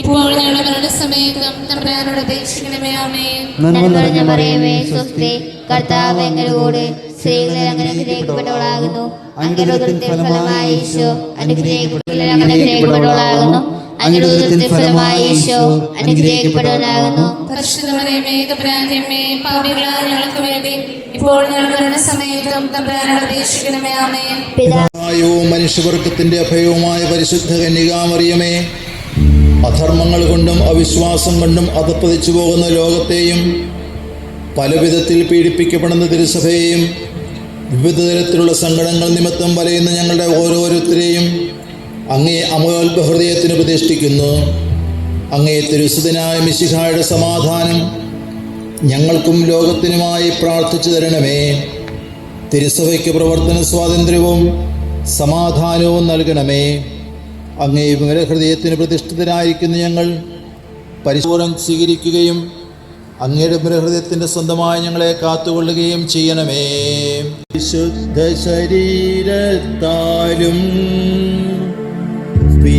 ഇപ്പോൾ ഞങ്ങളുടെ സമയത്തും തമ്പുരാനോട് അപേക്ഷിക്കണമേ ആമേ നന്മ നിറഞ്ഞ പറയുമേ സുസ്തി കർത്താവ് എങ്ങളോട് സ്ത്രീകളെ അങ്ങനെ അനുഗ്രഹിക്കപ്പെട്ടവളാകുന്നു അനുഗ്രഹത്തിന്റെ ഫലമായി ഈശോ അനുഗ്രഹിക്കപ്പെട്ടവളെ അനുഗ്രഹിക്കപ്പെട്ടവളാകുന്നു ഫലമായി ഈശോ അനുഗ്രഹിക്കപ്പെടുവാനാകുന്നു. മനുഷ്യവർഗത്തിന്റെ അഭയവുമായ പരിശുദ്ധ കന്യകാമറിയമേ അധർമ്മങ്ങൾ കൊണ്ടും അവിശ്വാസം കൊണ്ടും അതപ്പതിച്ചു പോകുന്ന ലോകത്തെയും പല വിധത്തിൽ പീഡിപ്പിക്കപ്പെടുന്ന തിരുസഭയെയും വിവിധ തരത്തിലുള്ള സങ്കടങ്ങൾ നിമിത്തം വലയുന്ന ഞങ്ങളുടെ ഓരോരുത്തരെയും അങ്ങേ അമോൽപ ഹൃദയത്തിന് പ്രതിഷ്ഠിക്കുന്നു അങ്ങേ തിരുസുതനായ മിശിഹായുടെ സമാധാനം ഞങ്ങൾക്കും ലോകത്തിനുമായി പ്രാർത്ഥിച്ചു തരണമേ. തിരുസഭയ്ക്ക് പ്രവർത്തന സ്വാതന്ത്ര്യവും സമാധാനവും നൽകണമേ. അങ്ങേ ഹൃദയത്തിന് പ്രതിഷ്ഠിതരായിരിക്കുന്ന ഞങ്ങൾ പരിശോധന സ്വീകരിക്കുകയും അങ്ങയുടെ ഹൃദയത്തിന്റെ സ്വന്തമായി ഞങ്ങളെ കാത്തുകൊള്ളുകയും ചെയ്യണമേ. വിശുദ്ധ ശരീരത്താലും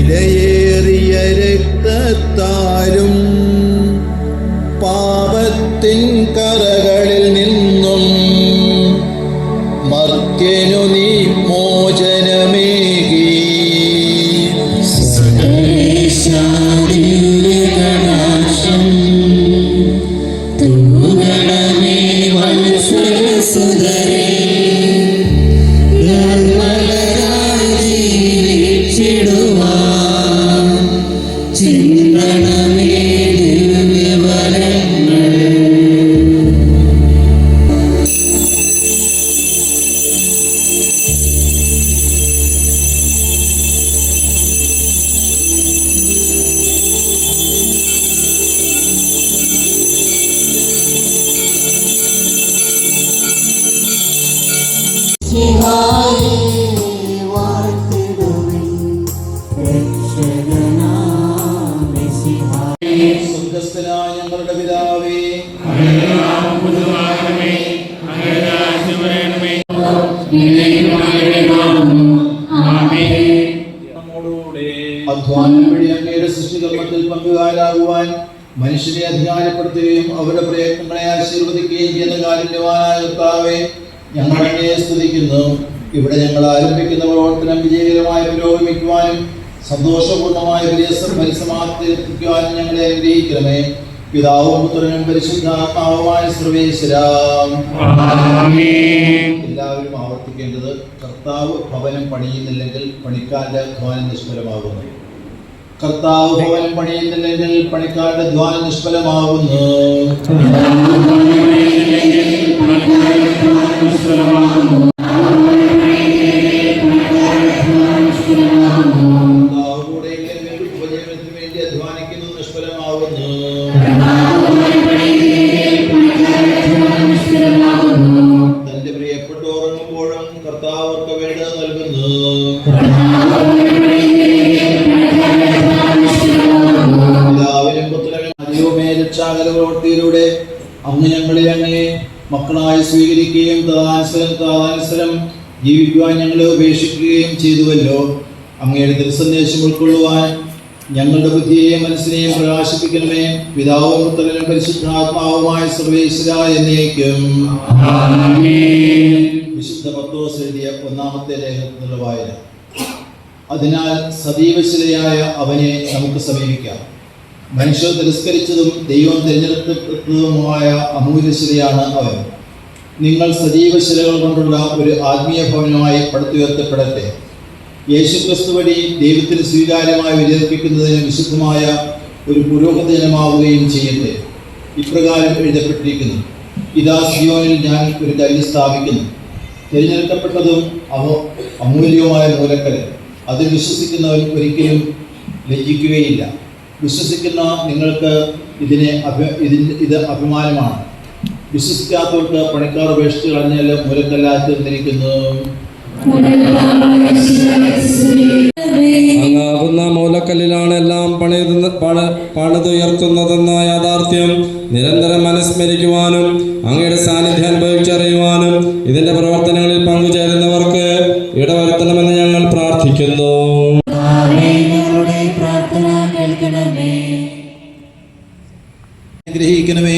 വിലയേറിയ രക്തത്താലും പാപത്തിൻ കറകളിൽ സ്വർഗസ്ഥനായ ഞങ്ങളുടെ പിതാവേ. അധ്വാനം വഴി അങ്ങയുടെ സൃഷ്ടികർമ്മത്തിൽ പങ്കുകാരാകുവാൻ മനുഷ്യരെ അധികാരപ്പെടുത്തുകയും അവരുടെ പ്രയത്നങ്ങളെ ആശീർവദിക്കുകയും ചെയ്യുന്ന കാലിന്യവാനായ കർത്താവെ ഞങ്ങൾ അങ്ങയെ സ്തുതിക്കുന്നു. ഇവിടെ ഞങ്ങൾ ആരംഭിക്കുന്ന പ്രവർത്തനം വിജയകരമായി പുരോഗമിക്കുവാനും സന്തോഷപൂർണമായ വലിയ പരിസമാപ്തിക്കുവാനും ഞങ്ങളെ അനുഗ്രഹിക്കണമേ. പിതാവും പുത്രനും പരിശുദ്ധാത്മാവുമായ സർവേശ്വരാം. എല്ലാവരും ആവർത്തിക്കേണ്ടത് കർത്താവ് ഭവനം പണിയുന്നില്ലെങ്കിൽ പണിക്കാരുടെ അധ്വാനം നിഷ്ഫലമാകുന്നു. കർത്താവ് ഭവനം പണിയുന്നില്ലെങ്കിൽ പണിക്കാരുടെ അധ്വാനം നിഷ്ഫലമാകുന്നു. കർത്താവ് ഞങ്ങളെ ഉപേക്ഷിക്കുകയും ചെയ്തുവല്ലോ. അങ്ങയുടെ ദൃസന്ദേശം ഉൾക്കൊള്ളുവാൻ ഞങ്ങളുടെ ബുദ്ധിയെയും മനസ്സിനെയും പ്രകാശിപ്പിക്കണമേ. പിതാവും പുത്രനും പരിശുദ്ധാത്മാവുമായ സർവേശ്വര എന്നേക്കും. വിശുദ്ധ പത്തോസ് എഴുതിയ ഒന്നാമത്തെ ലേഖനത്തിനുള്ള വായന. അതിനാൽ സദീവശിലയായ അവനെ നമുക്ക് സമീപിക്കാം. മനുഷ്യർ തിരസ്കരിച്ചതും ദൈവം തിരഞ്ഞെടുത്തതുമായ അമൂല്യശിലയാണ് അവൻ. നിങ്ങൾ സജീവശിലകൾ കൊണ്ടുള്ള ഒരു ആത്മീയ ഭവനമായി പടുത്തുയർത്തപ്പെടട്ടെ. യേശുക്രിസ്തു വഴി ദൈവത്തിന് സ്വീകാര്യമായി വിചരിപ്പിക്കുന്നതിന് വിശുദ്ധമായ ഒരു പുരോഗതിജനമാവുകയും ചെയ്യട്ടെ. ഇപ്രകാരം എഴുതപ്പെട്ടിരിക്കുന്നു. ഇതാ സിയോനിൽ ഞാൻ ഒരു കല്ല് സ്ഥാപിക്കുന്നു. തിരഞ്ഞെടുക്കപ്പെട്ടതും അവ അമൂല്യവുമായ മൂലക്കല്ല്. അതിൽ വിശ്വസിക്കുന്നവർ ഒരിക്കലും ലജ്ജിക്കുകയില്ല. വിശ്വസിക്കുന്ന നിങ്ങൾക്ക് ഇതിനെ അഭി ഇതിന് ഇത് അഭിമാനമാണ്. വിശ്വസിക്കാത്തവർക്ക് പണിക്കാർ ഉപേക്ഷിച്ച് കളഞ്ഞാൽ മൂലക്കല്ലായി തീർന്നിരിക്കുന്നു അങ്ങാകുന്ന മൂലക്കല്ലിലാണ് എല്ലാം പണിതുന്ന പണ- പണിതുയർത്തുന്നതെന്ന യാഥാർത്ഥ്യം നിരന്തരം മനസ്മരിക്കുവാനും അങ്ങയുടെ സാന്നിധ്യം അനുഭവിച്ചറിയുവാനും ഇതിന്റെ പ്രവർത്തനങ്ങളിൽ പങ്കുചേരുന്നവർക്ക് ഇടവരുത്തണമെന്ന് ഞങ്ങൾ പ്രാർത്ഥിക്കുന്നു. അനുഗ്രഹിക്കണമേ.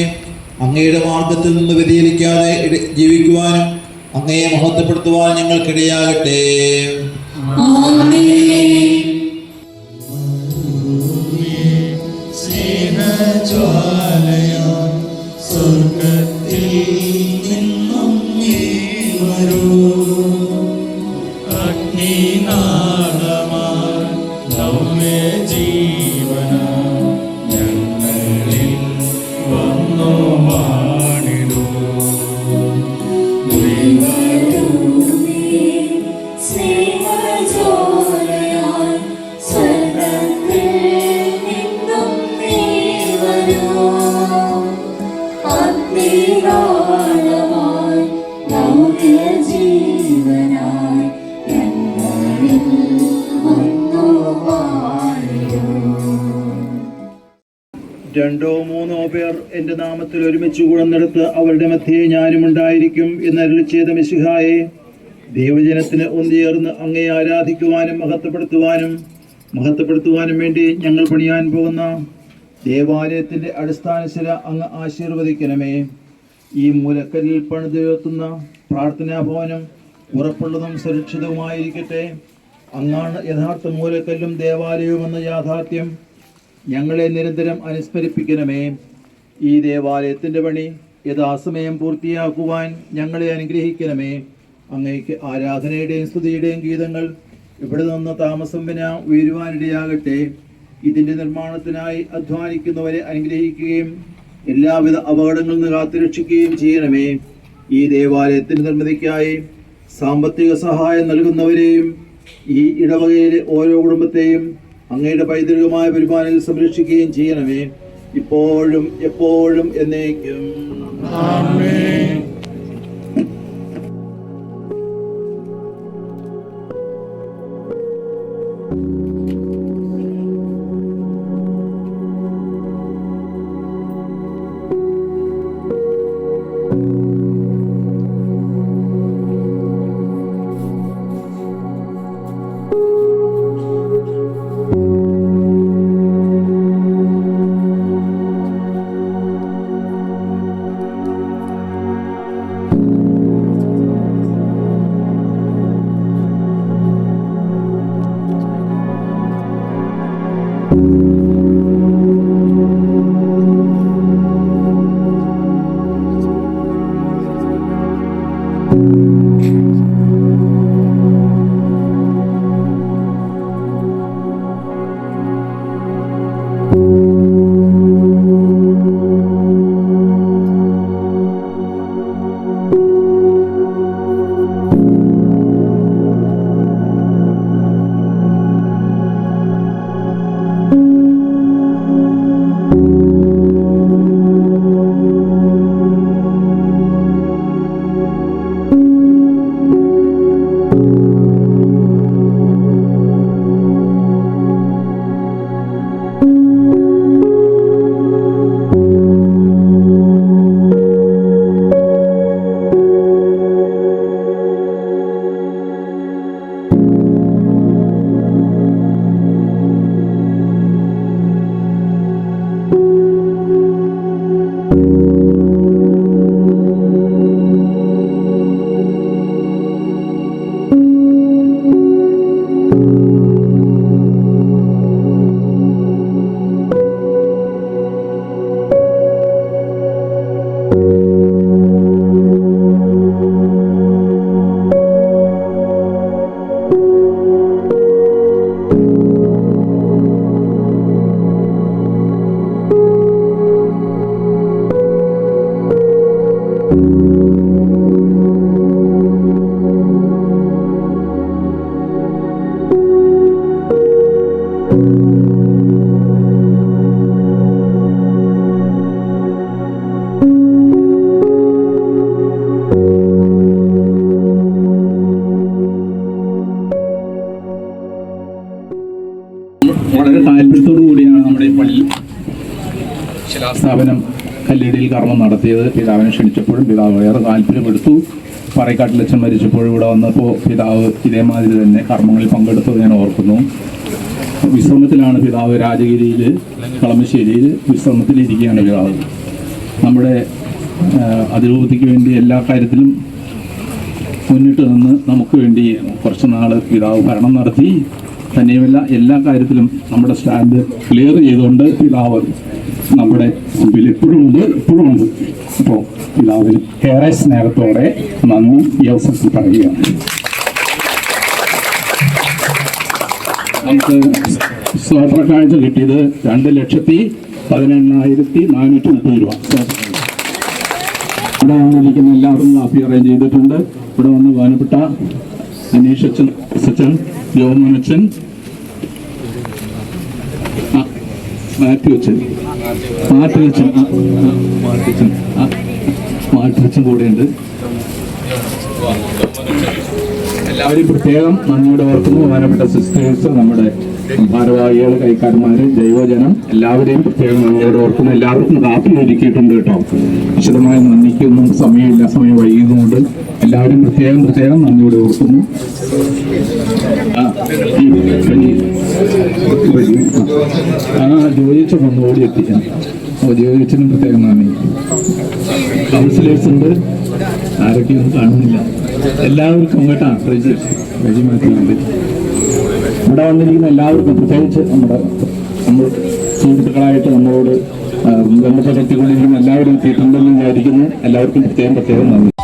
അങ്ങയുടെ മാർഗത്തിൽ നിന്ന് വ്യതിചലിക്കാതെ ജീവിക്കുവാനും അങ്ങയെ മഹത്വപ്പെടുത്തുവാൻ ഞങ്ങൾക്കിടയാകട്ടെ. രണ്ടോ മൂന്നോ പേർ എന്റെ നാമത്തിൽ ഒരുമിച്ച് കൂടുന്നിടത്ത് അവരുടെ മധ്യേ ഞാനും ഉണ്ടായിരിക്കും എന്നരുളി ചെയ്ത മിശിഹായെ ദൈവജനത്തിന് ഒന്നുചേർന്ന് അങ്ങയെ ആരാധിക്കുവാനും മഹത്വപ്പെടുത്തുവാനും മഹത്വപ്പെടുത്തുവാനും വേണ്ടി ഞങ്ങൾ പണിയാൻ പോകുന്ന ദേവാലയത്തിന്റെ അടിസ്ഥാന ശില അങ്ങ് ആശീർവദിക്കണമേ. ഈ മൂലക്കല്ലിൽ പണിതുയർത്തുന്ന പ്രാർത്ഥനാ ഭവനം ഉറപ്പുള്ളതും സുരക്ഷിതവുമായിരിക്കട്ടെ. അങ്ങാണ് യഥാർത്ഥ മൂലക്കല്ലും ദേവാലയവുമെന്ന യാഥാർത്ഥ്യം ഞങ്ങളെ നിരന്തരം അനുസ്മരിപ്പിക്കണമേ. ഈ ദേവാലയത്തിന്റെ പണി യഥാസമയം പൂർത്തിയാക്കുവാൻ ഞങ്ങളെ അനുഗ്രഹിക്കണമേ. അങ്ങയ്ക്ക് ആരാധനയുടെയും സ്തുതിയുടെയും ഗീതങ്ങൾ ഇവിടെ നിന്ന് താമസം വിന ഉയരുവാനിടയാകട്ടെ ഇതിന്റെ നിർമ്മാണത്തിനായി അധ്വാനിക്കുന്നവരെ അനുഗ്രഹിക്കുകയും എല്ലാവിധ അപകടങ്ങളിൽ നിന്ന് കാത്തുരക്ഷിക്കുകയും ചെയ്യണമേ. ഈ ദേവാലയത്തിന്റെ നിർമ്മിതിക്കായി സാമ്പത്തിക സഹായം നൽകുന്നവരെയും ഈ ഇടവകയിലെ ഓരോ കുടുംബത്തെയും അങ്ങയുടെ പൈതൃകമായ പെരുമാനിൽ സംരക്ഷിക്കുകയും ചെയ്യണമേ. ഇപ്പോഴും എപ്പോഴും എന്നേക്കും. താല്പര്യത്തോടു കൂടിയാണ് നമ്മുടെ ഈ പള്ളി. ശിലാസ്ഥാപനം കല്ലിടിയിൽ കർമ്മം നടത്തിയത്. പിതാവിനെ ക്ഷണിച്ചപ്പോഴും പിതാവ് വേറെ താല്പര്യമെടുത്തു പറയക്കാട്ടിലച്ഛൻ മരിച്ചപ്പോഴും ഇവിടെ വന്നപ്പോൾ പിതാവ് ഇതേമാതിരി തന്നെ കർമ്മങ്ങളിൽ പങ്കെടുത്തത് ഞാൻ ഓർക്കുന്നു. വിശ്രമത്തിലാണ് പിതാവ് രാജഗിരിയിൽ കളമശ്ശേരിയിൽ വിശ്രമത്തിലിരിക്കുകയാണ് പിതാവ്. നമ്മുടെ അതിരൂപതയ്ക്ക് വേണ്ടി എല്ലാ കാര്യത്തിലും മുന്നിട്ട് നിന്ന് നമുക്ക് വേണ്ടി കുറച്ച് നാൾ പിതാവ് ഭരണം നടത്തി. തന്നെയുമല്ല. എല്ലാ കാര്യത്തിലും നമ്മുടെ സ്റ്റാൻഡ് ക്ലിയർ ചെയ്തുകൊണ്ട് പിതാവ് നമ്മുടെ മുമ്പിൽ ഇപ്പോഴും ഉണ്ട് ഇപ്പോഴും ഉണ്ട്. അപ്പോൾ പിതാവിന് ഏറെ സ്നേഹത്തോടെ നന്ദി ഈ അവസരത്തിൽ പറയുകയാണ്. നമുക്ക് സ്വാത്ര കാഴ്ച കിട്ടിയത് രണ്ട് ലക്ഷത്തി പതിനെണ്ണായിരത്തി നാനൂറ്റി മുപ്പത് രൂപ. ഇവിടെ വന്നിരിക്കുന്ന എല്ലാവർക്കും കാപ്പി അറേഞ്ച് ചെയ്തിട്ടുണ്ട്. ഇവിടെ വന്ന് ബഹുമാനപ്പെട്ട അനീഷ് അച്ഛൻ അച്ഛൻ ജോമോൻ അച്ഛൻ മാത്യു അച്ഛൻ. മാത്യു അച്ഛൻ മാത്യു അച്ഛൻ മാത്യു അച്ഛൻ കൂടെയുണ്ട്. എല്ലാവരും പ്രത്യേകം നന്ദിയോടെ ഓർക്കുന്നു. ബഹുമാനപ്പെട്ട സിസ്റ്റേഴ്സ് നമ്മുടെ ഭാരവാഹികൾ കൈക്കാരന്മാര് ജൈവജനം എല്ലാവരെയും പ്രത്യേകം നന്ദിയോടെ ഓർക്കുന്നു. എല്ലാവർക്കും കാപ്പി ഒരുക്കിയിട്ടുണ്ട് കേട്ടോ. വിശദമായ നന്ദിക്കൊന്നും സമയമില്ല. സമയം വൈകുന്നതുകൊണ്ട് എല്ലാവരും പ്രത്യേകം പ്രത്യേകം നന്ദിയോടെ ഓർക്കുന്നു. ആ, എത്തിക്കാം ജോയിച്ചൻ എത്തിക്കാൻ ഓ ജോയിച്ചനും പ്രത്യേകം നന്ദി. കൗൺസിലേഴ്സ് ഉണ്ട്. ആരൊക്കെയൊന്നും കാണുന്നില്ല. എല്ലാവർക്കും കേട്ടാ റെജി റെജി മാറ്റിയുണ്ട് ഇവിടെ വന്നിരിക്കുന്ന എല്ലാവർക്കും പ്രത്യേകിച്ച് നമ്മുടെ നമ്മൾ സുഹൃത്തുക്കളായിട്ട് നമ്മളോട് ബന്ധപ്പെട്ടിരിക്കുന്ന എല്ലാവരും എത്തിയിട്ടുണ്ടെന്ന് വിചാരിക്കുന്നു. എല്ലാവർക്കും പ്രത്യേകം പ്രത്യേകം നന്ദി.